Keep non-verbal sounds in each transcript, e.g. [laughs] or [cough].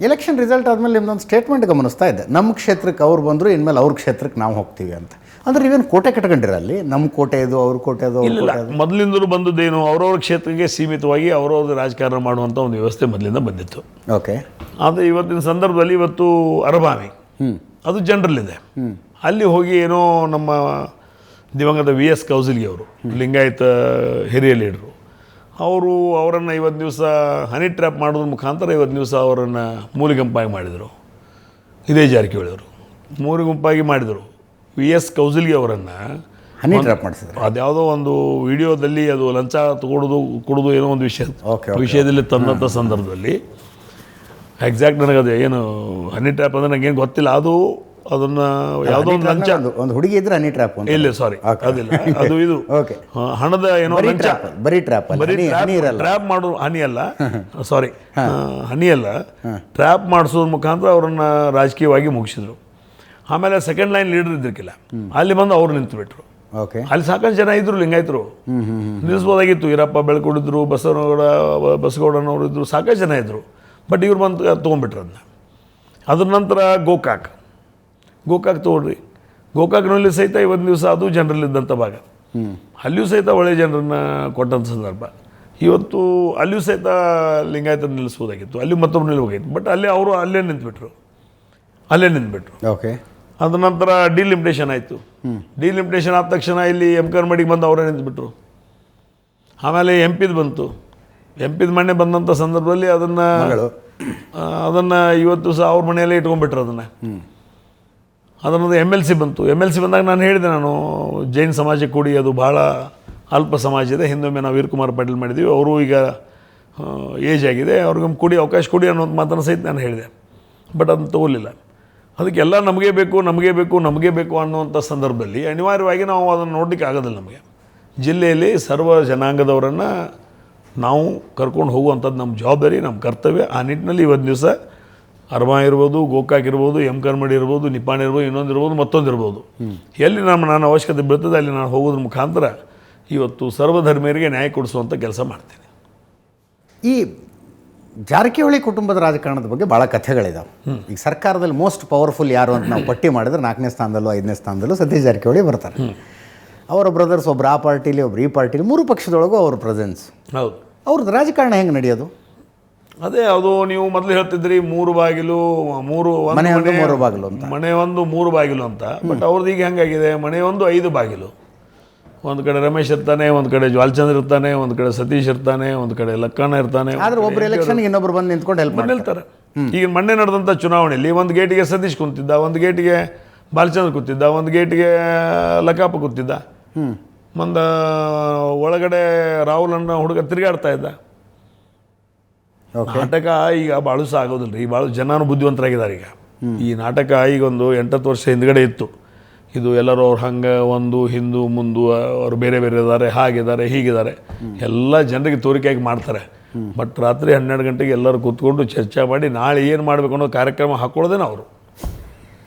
Election result ಆದಮೇಲೆ ನಿಮ್ದೊಂದು statement ಗಮನಿಸ್ತಾ ಇದ್ದೆ ನಮ್ಮ ಕ್ಷೇತ್ರಕ್ಕೆ ಅವ್ರು ಬಂದರು ಇನ್ಮೇಲೆ ಅವ್ರ ಕ್ಷೇತ್ರಕ್ಕೆ ನಾವು ಹೋಗ್ತೀವಿ ಅಂತ. ಅಂದ್ರೆ ಇವೇನು ಕೋಟೆ ಕಟ್ಕೊಂಡಿರಲ್ಲಿ ನಮ್ಮ ಕೋಟೆ ಇದು ಅವ್ರ ಕೋಟೆ ಅದು ಇಲ್ಲ ಮೊದಲಿಂದಲೂ ಬಂದದ್ದೇನು ಅವ್ರವ್ರ ಕ್ಷೇತ್ರಕ್ಕೆ ಸೀಮಿತವಾಗಿ ಅವ್ರವ್ರ ರಾಜಕಾರಣ ಮಾಡುವಂಥ ಒಂದು ವ್ಯವಸ್ಥೆ ಮೊದಲಿಂದ ಬಂದಿತ್ತು. ಓಕೆ ಆದರೆ ಇವತ್ತಿನ ಸಂದರ್ಭದಲ್ಲಿ ಇವತ್ತು ಅರಬಾವಿ. ಅದು ಜನರಲ್ಲಿದೆ. ಅಲ್ಲಿ ಹೋಗಿ ಏನೋ ನಮ್ಮ ದಿವಂಗತ ವಿ ಎಸ್ ಕೌಸಲ್ಗಿ ಅವರು ಲಿಂಗಾಯತ ಹಿರಿಯ ಲೀಡ್ರು. ಅವರು ಅವರನ್ನು ಇವತ್ತು ದಿವಸ ಹನಿ ಟ್ರ್ಯಾಪ್ ಮಾಡೋದ್ರ ಮುಖಾಂತರ ಇವತ್ತು ದಿವಸ ಅವರನ್ನು ಮೂಲಿಗಂಪಾಗಿ ಮಾಡಿದರು. ಇದೇ ಜಾರಕಿಹೊಳಿ ಅವರು ಮೂಲಿಗುಂಪಾಗಿ ಮಾಡಿದರು. ವಿ ಎಸ್ ಕೌಸಲ್ಗಿ ಅವರನ್ನು ಹನಿ ಟ್ರಾಪ್ ಮಾಡಿಸಿದ್ರು. ಅದ್ಯಾವುದೋ ಒಂದು ವಿಡಿಯೋದಲ್ಲಿ ಅದು ಲಂಚ ತಗೊಡೋದು ಕೊಡೋದು ಏನೋ ಒಂದು ವಿಷಯ. ವಿಷಯದಲ್ಲಿ ತಂದಂಥ ಸಂದರ್ಭದಲ್ಲಿ. ಎಕ್ಸಾಕ್ಟ್ ನನಗೆ ಅದು ಏನು ಹನಿ ಟ್ರ್ಯಾಪ್ ಅಂದ್ರೆ ನನಗೇನು ಗೊತ್ತಿಲ್ಲ. ಅದು ಅದನ್ನು ಯಾವುದೋ ಒಂದು ಲಂಚ ಒಂದು ಹುಡುಗಿ ಇದ್ರೆ ಹನಿ ಟ್ರಾಪ್ ಇಲ್ಲ ಸಾರಿ ಅದಿಲ್ಲ. ಅದು ಇದು. [laughs] ಓಕೆ ಹಣದ ಏನೋ ಲಂಚ. ಬರೀ ಟ್ರಾಪ್ ಬರೀ ಹನಿ ಹನಿ ಇರಲ್ಲ. ಟ್ರ್ಯಾಪ್ ಮಾಡೋ ಹನಿ ಅಲ್ಲ. [laughs] ಸಾರಿ ಹನಿ ಅಲ್ಲ. ಟ್ರ್ಯಾಪ್ ಮಾಡಿಸೋದ್ರ ಮುಖಾಂತರ ಅವರನ್ನ ರಾಜಕೀಯವಾಗಿ ಮುಗಿಸಿದ್ರು. ಆಮೇಲೆ ಸೆಕೆಂಡ್ ಲೈನ್ ಲೀಡರ್ ಇದ್ದಿರ್ಕಿಲ್ಲ. ಅಲ್ಲಿ ಬಂದು ಅವ್ರು ನಿಂತುಬಿಟ್ರು. ಓಕೆ ಅಲ್ಲಿ ಸಾಕಷ್ಟು ಜನ ಇದ್ರು ಲಿಂಗಾಯತರು. ನಿಲ್ಲಿಸ್ಬೋದಾಗಿತ್ತು. ಈರಪ್ಪ ಬೆಳ್ಕೊಡಿದ್ರು ಬಸವನಗೌಡ ಬಸಗೌಡನವರು ಇದ್ರು ಸಾಕಷ್ಟು ಜನ ಇದ್ರು. ಬಟ್ ಇವ್ರು ಬಂದು ತೊಗೊಂಡ್ಬಿಟ್ರು ಅದನ್ನ. ಅದ್ರ ನಂತರ ಗೋಕಾಕ್. ಗೋಕಾಕ್ ತೊಗೊಳ್ರಿ ಗೋಕಾಕ್ನಲ್ಲಿ ಸಹಿತ ಇವತ್ತು ದಿವಸ ಅದು ಜನರಲ್ಲಿದ್ದಂಥ ಭಾಗ. ಅಲ್ಲಿಯೂ ಸಹಿತ ಒಳ್ಳೆಯ ಜನರನ್ನ ಕೊಟ್ಟಂಥ ಸಂದರ್ಭ. ಇವತ್ತು ಅಲ್ಲಿಯೂ ಸಹಿತ ಲಿಂಗಾಯತರು ನಿಲ್ಲಿಸ್ಬೋದಾಗಿತ್ತು ಅಲ್ಲಿ ಮತ್ತೊಬ್ಬರು ನಿಲ್ಬೇಕಾಗಿತ್ತು. ಬಟ್ ಅಲ್ಲಿ ಅವರು ಅಲ್ಲೇ ನಿಂತ್ಬಿಟ್ರು. ಅಲ್ಲೇ ನಿಂತ್ಬಿಟ್ರು. ಓಕೆ ಅದ ನಂತರ ಡಿಲಿಮಿಟೇಷನ್ ಆಯಿತು. ಡಿಲಿಮಿಟೇಷನ್ ಆದ ತಕ್ಷಣ ಇಲ್ಲಿ ಎಂ ಕರ್ಮಡಿಗೆ ಬಂದು ಅವರೇ ನಿಂತ್ಬಿಟ್ರು. ಆಮೇಲೆ ಎಂ ಪಿದು ಬಂತು. ಎಂ ಪಿದು ಮನೆ ಬಂದಂಥ ಸಂದರ್ಭದಲ್ಲಿ ಅದನ್ನು. ಅದನ್ನು ಇವತ್ತು ಸಹ ಅವ್ರ ಮನೆಯಲ್ಲೇ ಇಟ್ಕೊಂಡ್ಬಿಟ್ರು ಅದನ್ನು. ಅದನ್ನದು ಎಂ ಎಲ್ ಸಿ ಬಂತು. ಎಂ ಎಲ್ ಸಿ ಬಂದಾಗ ನಾನು ಹೇಳಿದೆ, ನಾನು ಜೈನ್ ಸಮಾಜಕ್ಕೆ ಕೂಡಿ ಅದು ಭಾಳ ಅಲ್ಪ ಸಮಾಜ ಇದೆ. ಹಿಂದೊಮ್ಮೆ ನಾವು ವೀರಕುಮಾರ್ ಪಾಟೀಲ್ ಮಾಡಿದ್ದೀವಿ ಅವರು ಈಗ ಏಜ್ ಆಗಿದೆ. ಅವ್ರಿಗೊಂದು ಕೂಡಿ ಅವಕಾಶ ಕೊಡಿ ಅನ್ನೋದು ಮಾತನ್ನು ಸಹಿತ ನಾನು ಹೇಳಿದೆ. ಬಟ್ ಅದನ್ನು ತಗೋಲಿಲ್ಲ. ಅದಕ್ಕೆಲ್ಲ ನಮಗೆ ಬೇಕು ನಮಗೆ ಬೇಕು ನಮಗೆ ಬೇಕು ಅನ್ನುವಂಥ ಸಂದರ್ಭದಲ್ಲಿ ಅನಿವಾರ್ಯವಾಗಿ ನಾವು ಅದನ್ನು ನೋಡಲಿಕ್ಕೆ ಆಗೋದಿಲ್ಲ ನಮಗೆ. ಜಿಲ್ಲೆಯಲ್ಲಿ ಸರ್ವ ಜನಾಂಗದವರನ್ನು ನಾವು ಕರ್ಕೊಂಡು ಹೋಗುವಂಥದ್ದು ನಮ್ಮ ಜವಾಬ್ದಾರಿ, ನಮ್ಮ ಕರ್ತವ್ಯ. ಆ ನಿಟ್ಟಿನಲ್ಲಿ ಇವತ್ತು ದಿವಸ ಅರ್ಮ ಇರ್ಬೋದು ಗೋಕಾಕ್ ಇರ್ಬೋದು ಎಂ ಕರ್ಮಡಿ ಇರ್ಬೋದು ನಿಪಾಣಿ ಇರ್ಬೋದು ಇನ್ನೊಂದು ಇರ್ಬೋದು ಮತ್ತೊಂದು ಇರ್ಬೋದು. ಎಲ್ಲಿ ನಮ್ಮ ನಾನು ಅವಶ್ಯಕತೆ ಬೀಳ್ತದೆ ಅಲ್ಲಿ ನಾನು ಹೋಗೋದ್ರ ಮುಖಾಂತರ ಇವತ್ತು ಸರ್ವಧರ್ಮೀಯರಿಗೆ ನ್ಯಾಯ ಕೊಡಿಸುವಂಥ ಕೆಲಸ ಮಾಡ್ತೀನಿ. ಈ ಜಾರಕಿಹೊಳಿ ಕುಟುಂಬದ ರಾಜಕಾರಣದ ಬಗ್ಗೆ ಭಾಳ ಕಥೆಗಳಿದಾವೆ. ಈಗ ಸರ್ಕಾರದಲ್ಲಿ ಮೋಸ್ಟ್ ಪವರ್ಫುಲ್ ಯಾರು ಅಂತ ನಾವು ಪಟ್ಟಿ ಮಾಡಿದ್ರೆ ನಾಲ್ಕನೇ ಸ್ಥಾನದಲ್ಲೂ ಐದನೇ ಸ್ಥಾನದಲ್ಲೂ ಸತೀಶ್ ಜಾರಕಿಹೊಳಿ ಬರ್ತಾರೆ. ಅವರ ಬ್ರದರ್ಸ್ ಒಬ್ರು ಆ ಪಾರ್ಟಿಲಿ ಒಬ್ರು ಈ ಪಾರ್ಟಿಲಿ ಮೂರು ಪಕ್ಷದೊಳಗೂ ಅವ್ರ ಪ್ರೆಸೆನ್ಸ್ ಹೌದು. ಅವ್ರದ್ದು ರಾಜಕಾರಣ ಹೆಂಗೆ ನಡೆಯೋದು? ಅದೇ ಅದು ನೀವು ಮೊದಲು ಹೇಳ್ತಿದ್ರಿ ಮೂರು ಬಾಗಿಲು ಮೂರು ಒಂದು ಮನೆ ಒಂದು ಮೂರು ಬಾಗಿಲು ಅಂತ. ಮನೆ ಒಂದು ಮೂರು ಬಾಗಿಲು ಅಂತ. ಬಟ್ ಅವ್ರದ್ದು ಈಗ ಹೆಂಗಾಗಿದೆ? ಮನೆ ಒಂದು ಐದು ಬಾಗಿಲು. ಒಂದು ಕಡೆ ರಮೇಶ್ ಇರ್ತಾನೆ ಒಂದು ಕಡೆ ಜ್ವಾಲ್ಚಂದ್ರ ಇರ್ತಾನೆ ಒಂದು ಕಡೆ ಸತೀಶ್ ಇರ್ತಾನೆ ಒಂದು ಕಡೆ ಲಕ್ಕಣ್ಣ ಇರ್ತಾನೆ ಆದ್ರೆ ಒಬ್ರು ಎಲೆಕ್ಷನ್ಗೆ ಇನ್ನೊಬ್ರು ಬಂದು ನಿಂತ್ಕೊಂಡು ಹೆಲ್ಪ್ ಮಾಡ್ತಾರೆ. ನಿಲ್ತಾರೆ. ಈಗ ಮೊನ್ನೆ ನಡೆದಂಥ ಚುನಾವಣೆಯಲ್ಲಿ ಒಂದು ಗೇಟಿಗೆ ಸತೀಶ್ ಕುಂತಿದ್ದ ಒಂದು ಗೇಟಿಗೆ ಬಾಲಚಂದ್ರ ಕೂತಿದ್ದ ಒಂದು ಗೇಟಿಗೆ ಲಕಾಪ ಕೂತಿದ್ದ. ಒಂದು ಒಳಗಡೆ ರಾಹುಲ್ ಅನ್ನೋ ಹುಡುಗ ತಿರುಗಾಡ್ತಾ ಇದ್ದ. ನಾಟಕ ಈಗ ಭಾಳ ಸಹ ಆಗೋದಿಲ್ಲ ರೀ ಭಾಳ ಜನಾನು ಬುದ್ಧಿವಂತರಾಗಿದ್ದಾರೆ ಈಗ. ಈ ನಾಟಕ ಈಗ ಒಂದು ಎಂಟತ್ತು ವರ್ಷ ಹಿಂದ್ಗಡೆ ಇತ್ತು. ಇದು ಎಲ್ಲರೂ ಅವ್ರು ಹಂಗೆ ಒಂದು ಹಿಂದೂ ಮುಂದು ಅವ್ರು ಬೇರೆ ಬೇರೆ ಇದ್ದಾರೆ ಹಾಗಿದ್ದಾರೆ ಹೀಗಿದ್ದಾರೆ ಎಲ್ಲ ಜನರಿಗೆ ತೋರಿಕೆಯಾಗಿ ಮಾಡ್ತಾರೆ. ಬಟ್ ರಾತ್ರಿ ಹನ್ನೆರಡು ಗಂಟೆಗೆ ಎಲ್ಲರೂ ಕೂತ್ಕೊಂಡು ಚರ್ಚೆ ಮಾಡಿ ನಾಳೆ ಏನು ಮಾಡಬೇಕು ಅನ್ನೋ ಕಾರ್ಯಕ್ರಮ ಹಾಕ್ಕೊಳ್ಳೋದೇನ ಅವರು.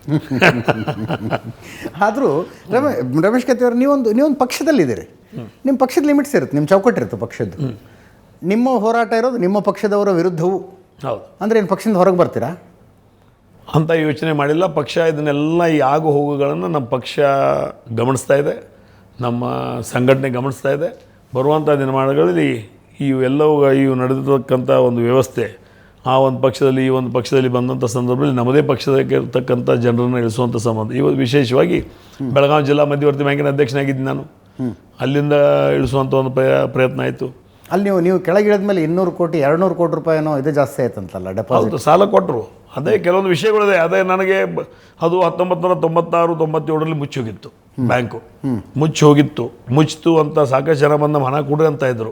[laughs] ಆದರೂ ರಮೇಶ್ ರಮೇಶ್ ಕತ್ತಿ ಅವರು ನೀವೊಂದು ನೀವೊಂದು ಪಕ್ಷದಲ್ಲಿದ್ದೀರಿ. ನಿಮ್ಮ ಪಕ್ಷದ ಲಿಮಿಟ್ಸ್ ಇರುತ್ತೆ ನಿಮ್ಮ ಚೌಕಟ್ಟಿರುತ್ತೆ ಪಕ್ಷದ್ದು. ನಿಮ್ಮ ಹೋರಾಟ ಇರೋದು ನಿಮ್ಮ ಪಕ್ಷದವರ ವಿರುದ್ಧವು. ಹೌದು. ಅಂದರೆ ಏನು ಪಕ್ಷದಿಂದ ಹೊರಗೆ ಬರ್ತೀರಾ? ಅಂತ ಯೋಚನೆ ಮಾಡಿಲ್ಲ. ಪಕ್ಷ ಇದನ್ನೆಲ್ಲ ಈ ಆಗು ಹೋಗುಗಳನ್ನು ನಮ್ಮ ಪಕ್ಷ ಗಮನಿಸ್ತಾ ಇದೆ. ನಮ್ಮ ಸಂಘಟನೆ ಗಮನಿಸ್ತಾ ಇದೆ. ಬರುವಂಥ ದಿನಮಾನಗಳಲ್ಲಿ ಇವೆಲ್ಲವೂ ಇವು ನಡೆದಿರ್ತಕ್ಕಂಥ ಒಂದು ವ್ಯವಸ್ಥೆ ಆ ಒಂದು ಪಕ್ಷದಲ್ಲಿ ಈ ಒಂದು ಪಕ್ಷದಲ್ಲಿ ಬಂದಂಥ ಸಂದರ್ಭದಲ್ಲಿ ನಮ್ಮದೇ ಪಕ್ಷದಕ್ಕೆ ಇರತಕ್ಕಂಥ ಜನರನ್ನು ಇಳಿಸುವಂಥ ಸಂಬಂಧ. ಇವತ್ತು ವಿಶೇಷವಾಗಿ ಬೆಳಗಾವಿ ಜಿಲ್ಲಾ ಮಧ್ಯವರ್ತಿ ಬ್ಯಾಂಕಿನ ಅಧ್ಯಕ್ಷನಾಗಿದ್ದೀನಿ ನಾನು. ಅಲ್ಲಿಂದ ಇಳಿಸುವಂಥ ಒಂದು ಪ್ರಯ- ಪ್ರಯತ್ನ ಆಯಿತು. ಅಲ್ಲಿ ನೀವು ನೀವು ಕೆಳಗಿಳಿದ ಮೇಲೆ ಇನ್ನೂರು ಕೋಟಿ ಎರಡುನೂರು ಕೋಟಿ ರೂಪಾಯಿನೋ ಇದು ಜಾಸ್ತಿ ಆಯ್ತಂತಲ್ಲ ಡೆಪಾಸಿಟ್ ಹೌದು ಸಾಲ ಕೊಟ್ಟರು ಅದೇ ಕೆಲವೊಂದು ವಿಷಯಗಳಿದೆ. ಅದೇ ನನಗೆ ಬ- ಅದು ಹತ್ತೊಂಬತ್ತು ನೂರ ತೊಂಬತ್ತಾರು ತೊಂಬತ್ತೇಳರಲ್ಲಿ ಮುಚ್ಚಿ ಹೋಗಿತ್ತು ಬ್ಯಾಂಕು. ಮುಚ್ಚಿ ಹೋಗಿತ್ತು. ಮುಚ್ಚಿತು ಅಂತ ಸಾಕಷ್ಟು ಜನ ಬಂದು ನಮ್ಮ ಹಣ ಕೊಡ್ರಿ ಅಂತ ಇದ್ರು.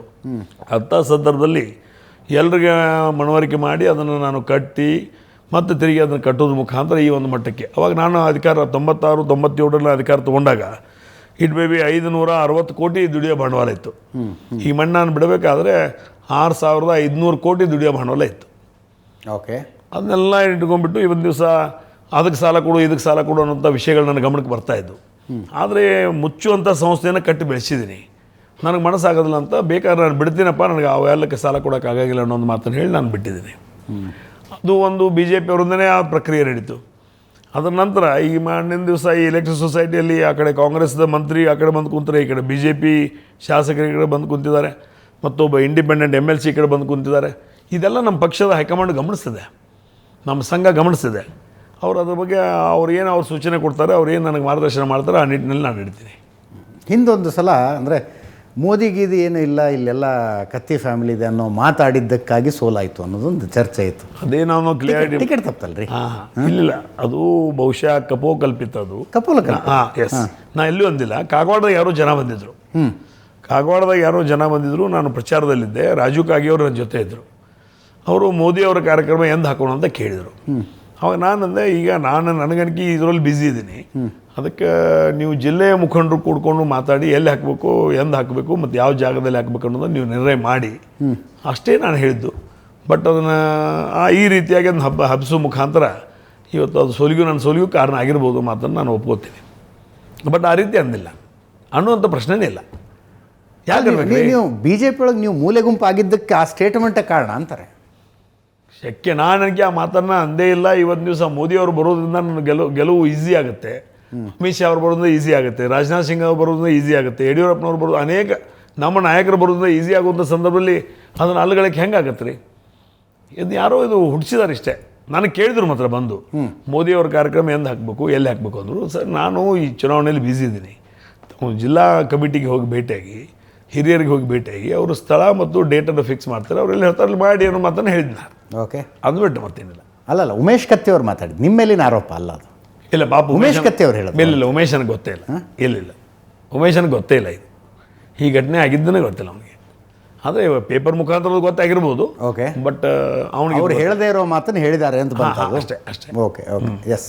ಅಂಥ ಸಂದರ್ಭದಲ್ಲಿ ಎಲ್ರಿಗೆ ಮನವರಿಕೆ ಮಾಡಿ ಅದನ್ನು ನಾನು ಕಟ್ಟಿ ಮತ್ತೆ ತಿರುಗಿ ಅದನ್ನು ಕಟ್ಟೋದ್ರ ಮುಖಾಂತರ ಈ ಒಂದು ಮಟ್ಟಕ್ಕೆ. ಅವಾಗ ನಾನು ಅಧಿಕಾರ ತೊಂಬತ್ತಾರು ತೊಂಬತ್ತೇಳರಲ್ಲಿ ಅಧಿಕಾರ ತೊಗೊಂಡಾಗ ಇಟ್ ಮೇ ಬಿ ಐದು ನೂರ ಅರವತ್ತು ಕೋಟಿ ದುಡಿಯೋ ಬಂಡವಾಳ ಇತ್ತು. ಈ ಮಣ್ಣನ್ನು ನಾನು ಬಿಡಬೇಕಾದ್ರೆ ಆರು ಸಾವಿರದ ಐದುನೂರು ಕೋಟಿ ದುಡಿಯೋ ಬಂಡವಾಳ ಇತ್ತು. ಓಕೆ ಅದನ್ನೆಲ್ಲ ಇಟ್ಕೊಂಡ್ಬಿಟ್ಟು ಇವತ್ತು ದಿವಸ ಅದಕ್ಕೆ ಸಾಲ ಕೊಡು ಇದಕ್ಕೆ ಸಾಲ ಕೊಡು ಅನ್ನೋಂಥ ವಿಷಯಗಳು ನನ್ನ ಗಮನಕ್ಕೆ ಬರ್ತಾ ಇದ್ದು ಆದರೆ ಮುಚ್ಚುವಂಥ ಸಂಸ್ಥೆಯನ್ನು ಕಟ್ಟಿ ಬೆಳೆಸಿದ್ದೀನಿ. ನನಗೆ ಮನಸ್ಸಾಗೋದಿಲ್ಲ ಅಂತ ಬೇಕಾದ್ರೆ ನಾನು ಬಿಡ್ತೀನಪ್ಪ ನನಗೆ ಅವೆಲ್ಲಕ್ಕೆ ಸಾಲ ಕೊಡೋಕ್ಕಾಗಿಲ್ಲ ಅನ್ನೋ ಒಂದು ಮಾತನ್ನು ಹೇಳಿ ನಾನು ಬಿಟ್ಟಿದ್ದೀನಿ. ಅದು ಒಂದು ಬಿ ಜೆ ಪಿಯವರಿಂದನೇ ಆ ಪ್ರಕ್ರಿಯೆ ನಡೀತು. ಅದರ ನಂತರ ಈ ಮಾಡಿನ ದಿವಸ ಈ ಎಲೆಕ್ಷನ್ ಸೊಸೈಟಿಯಲ್ಲಿ ಆ ಕಡೆ ಕಾಂಗ್ರೆಸ್ದ ಮಂತ್ರಿ, ಆ ಕಡೆ ಬಂದು ಕುಂತಾರೆ ಈ ಕಡೆ ಬಿ ಜೆ ಪಿ ಶಾಸಕರ ಈ ಕಡೆ ಬಂದು ಕುಂತಿದ್ದಾರೆ. ಮತ್ತೊಬ್ಬ ಇಂಡಿಪೆಂಡೆಂಟ್ ಎಂ ಎಲ್ ಸಿ ಈ ಕಡೆ ಬಂದು ಕುಂತಿದ್ದಾರೆ. ಇದೆಲ್ಲ ನಮ್ಮ ಪಕ್ಷದ ಹೈಕಮಾಂಡ್ ಗಮನಿಸ್ತಿದೆ. ನಮ್ಮ ಸಂಘ ಗಮನಿಸ್ತಿದೆ. ಅವರು ಅದ್ರ ಬಗ್ಗೆ ಅವ್ರು ಏನು ಅವ್ರು ಸೂಚನೆ ಕೊಡ್ತಾರೆ, ಅವ್ರು ಏನು ನನಗೆ ಮಾರ್ಗದರ್ಶನ ಮಾಡ್ತಾರೆ, ಆ ನಿಟ್ಟಿನಲ್ಲಿ ನಾನು ಇಡ್ತೀನಿ. ಹಿಂದೊಂದು ಸಲ ಅಂದರೆ ಮೋದಿ ಗೀದಿ ಏನು ಇಲ್ಲ ಇಲ್ಲೆಲ್ಲ ಕತ್ತಿ ಫ್ಯಾಮಿಲಿ ಇದೆ ಅನ್ನೋ ಮಾತಾಡಿದ್ದಕ್ಕಾಗಿ ಸೋಲಾಯಿತು ಅನ್ನೋದೊಂದು ಚರ್ಚೆ ಇತ್ತು. ಅದೇ ನಾವು ಕ್ಲಿಯರಿಟಿ ಟಿಕೆಟ್ ತಪ್ಪಲ್ರಿ ಹಾಂ ಇಲ್ಲ ಅದು ಬಹುಶಃ ಕಪೋಕಲ್ಪಿತ ಅದು ಕಪೋಲ ಹಾಂ ಎಸ್ ನಾ ಎಲ್ಲೂ ಅಂದಿಲ್ಲ. ಕಾಗವಾಡದಾಗ ಯಾರೋ ಜನ ಬಂದಿದ್ದರು ಕಾಗವಾಡದಾಗ ಯಾರೋ ಜನ ಬಂದಿದ್ರು. ನಾನು ಪ್ರಚಾರದಲ್ಲಿದ್ದೆ. ರಾಜು ಕಾಗಿಯವರು ನನ್ನ ಜೊತೆ ಇದ್ದರು ಅವರು ಮೋದಿ ಅವರ ಕಾರ್ಯಕ್ರಮ ಎಂದು ಹಾಕೋಣ ಅಂತ ಕೇಳಿದರು. ಅವಾಗ ನಾನು ಅಂದೆ ಈಗ ನಾನು ನನಗನ್ಕಿ ಇದರಲ್ಲಿ ಬ್ಯುಸಿ ಇದ್ದೀನಿ ಅದಕ್ಕೆ ನೀವು ಜಿಲ್ಲೆಯ ಮುಖಂಡರು ಕೂಡ್ಕೊಂಡು ಮಾತಾಡಿ ಎಲ್ಲಿ ಹಾಕಬೇಕು ಎಂದು ಹಾಕಬೇಕು ಮತ್ತು ಯಾವ ಜಾಗದಲ್ಲಿ ಹಾಕಬೇಕು ಅನ್ನೋದನ್ನು ನೀವು ನಿರ್ಣಯ ಮಾಡಿ. ಅಷ್ಟೇ ನಾನು ಹೇಳಿದ್ದು. ಬಟ್ ಅದನ್ನು ಆ ಈ ರೀತಿಯಾಗಿ ಅದನ್ನು ಹಬ್ಬ ಹಬ್ಸೋ ಮುಖಾಂತರ ಇವತ್ತು ಅದು ಸೋಲಿಗೂ ನನ್ನ ಸೋಲಿಗೂ ಕಾರಣ ಆಗಿರ್ಬೋದು ಮಾತನ್ನು ನಾನು ಒಪ್ಕೋತೀನಿ. ಬಟ್ ಆ ರೀತಿ ಅಂದಿಲ್ಲ. ಅನ್ನುವಂಥ ಪ್ರಶ್ನೆನೇ ಇಲ್ಲ. ಯಾಕೆ ನೀವು- ನೀವು ಬಿ ಜೆ ಪಿ ಒಳಗೆ ನೀವು ಮೂಲೆ ಗುಂಪು ಆಗಿದ್ದಕ್ಕೆ ಆ ಸ್ಟೇಟ್ಮೆಂಟ ಕಾರಣ ಅಂತಾರೆ. ಶಕ್ಯ ನಾನು ನನಗೆ ಆ ಮಾತನ್ನು ಅಂದೇ ಇಲ್ಲ. ಇವತ್ತು ದಿವಸ ಮೋದಿ ಅವರು ಬರೋದ್ರಿಂದ ನನ್ನ ಗೆಲುವು ಗೆಲುವು ಈಸಿ ಆಗುತ್ತೆ. ಅಮಿತ್ ಶಾ ಅವ್ರು ಬರೋದ್ರಿಂದ ಈಸಿ ಆಗುತ್ತೆ. ರಾಜನಾಥ್ ಸಿಂಗ್ ಅವ್ರು ಬರೋದ್ರಿಂದ ಈಸಿ ಆಗುತ್ತೆ. ಯಡಿಯೂರಪ್ಪನವ್ರು ಬರೋದು ಅನೇಕ ನಮ್ಮ ನಾಯಕರು ಬರೋದ್ರಿಂದ ಈಸಿ ಆಗುವಂಥ ಸಂದರ್ಭದಲ್ಲಿ ಅದನ್ನು ಅಲ್ಲಗಳಿಗೆ ಹೆಂಗಾಗತ್ತೆ ರೀ ಇದು ಯಾರೋ ಇದು ಹುಡ್ಸಿದಾರೆ ಇಷ್ಟೇ. ನಾನು ಕೇಳಿದ್ರು ಮಾತ್ರ ಬಂದು. ಮೋದಿ ಅವ್ರ ಕಾರ್ಯಕ್ರಮ ಎಂದು ಹಾಕಬೇಕು ಎಲ್ಲಿ ಹಾಕಬೇಕು ಅಂದರು ಸರ್ ನಾನು ಈ ಚುನಾವಣೆಯಲ್ಲಿ ಬ್ಯುಸಿ ಇದ್ದೀನಿ ಜಿಲ್ಲಾ ಕಮಿಟಿಗೆ ಹೋಗಿ ಭೇಟಿಯಾಗಿ ಹಿರಿಯರಿಗೆ ಹೋಗಿ ಭೇಟಿಯಾಗಿ ಅವರು ಸ್ಥಳ ಮತ್ತು ಡೇಟನ್ನು ಫಿಕ್ಸ್ ಮಾಡ್ತಾರೆ. ಅವರೆಲ್ಲ ಹೇಳ್ತಾರೆ ಮಾಡಿ ಅನ್ನೋ ಮಾತನ್ನು ಹೇಳಿದ್ನ ಓಕೆ ಅಂದ್ಬಿಟ್ಟು ಬಿಟ್ಟು ಮತ್ತೇನಿಲ್ಲ. ಅಲ್ಲಲ್ಲ ಉಮೇಶ್ ಕತ್ತಿ ಅವ್ರು ಮಾತಾಡಿ ನಿಮ್ಮ ಮೇಲಿನ ಆರೋಪ ಅಲ್ಲ ಅದು. ಇಲ್ಲ ಪಾಪ ಉಮೇಶ್ ಕತ್ತಿ ಅವ್ರು ಹೇಳಿದ್ರು. ಇಲ್ಲ ಇಲ್ಲ ಉಮೇಶ್ ನನಗೆ ಗೊತ್ತೇ ಇಲ್ಲ. ಇಲ್ಲ ಇಲ್ಲ. ಉಮೇಶ್ ನನಗೆ ಗೊತ್ತೇ ಇಲ್ಲ ಇದು. ಈ ಘಟನೆ ಆಗಿದ್ದನೇ ಗೊತ್ತಿಲ್ಲ ಅವನಿಗೆ. ಆದರೆ ಪೇಪರ್ ಮುಖಾಂತರ ಗೊತ್ತಾಗಿರ್ಬೋದು. ಓಕೆ ಬಟ್ ಅವನಿಗೆ ಅವ್ರು ಹೇಳದೇ ಇರೋ ಮಾತನ್ನು ಹೇಳಿದ್ದಾರೆ ಅಂತ ಅಷ್ಟೇ ಅಷ್ಟೇ. Okay okay S